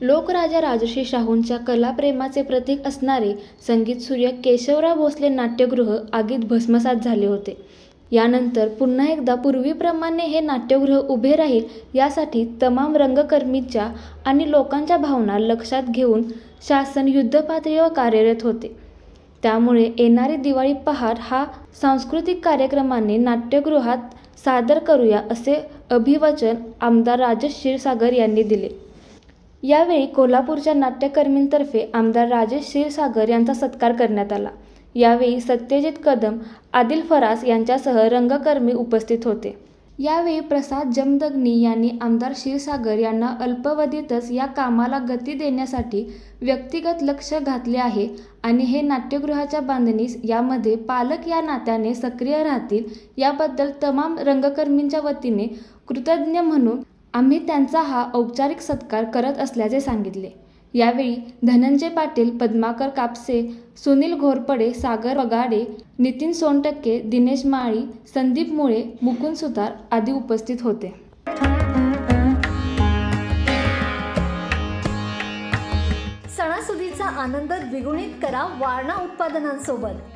लोकराजा राजश्री शाहूंच्या कलाप्रेमाचे प्रतीक असणारे संगीतसूर्य केशवराव भोसले नाट्यगृह आगीत भस्मसात झाले होते. यानंतर पुन्हा एकदा पूर्वीप्रमाणे हे नाट्यगृह उभे राहील यासाठी तमाम रंगकर्मीच्या आणि लोकांच्या भावना लक्षात घेऊन शासन युद्धपातळीवर कार्यरत होते. त्यामुळे येणारी दिवाळी पहाट हा सांस्कृतिक कार्यक्रमाने नाट्यगृहात सादर करूया असे अभिवचन आमदार राजेश क्षीरसागर यांनी दिले. यावेळी कोल्हापूरच्या नाट्यकर्मींतर्फे आमदार राजेश क्षीरसागर यांचा सत्कार करण्यात आला. यावेळी सत्यजित कदम आदिल फरास यांच्यासह रंगकर्मी उपस्थित होते. यावेळी प्रसाद जमदग्नी यांनी आमदार क्षीरसागर यांना अल्पवधीतच या कामाला गती देण्यासाठी व्यक्तिगत लक्ष घातले आहे आणि हे नाट्यगृहाच्या बांधणीस यामध्ये पालक या नात्याने सक्रिय राहतील याबद्दल तमाम रंगकर्मींच्या वतीने कृतज्ञ म्हणून आम्ही त्यांचा हा औपचारिक सत्कार करत असल्याचे सांगितले. यावेळी धनंजय पाटील पद्माकर कापसे सुनील घोरपडे सागर वगाडे नितीन सोनटक्के दिनेश माळी संदीप मुळे मुकुंद सुतार आदी उपस्थित होते. सणासुदीचा आनंद द्विगुणित करा वारणा उत्पादनांसोबत.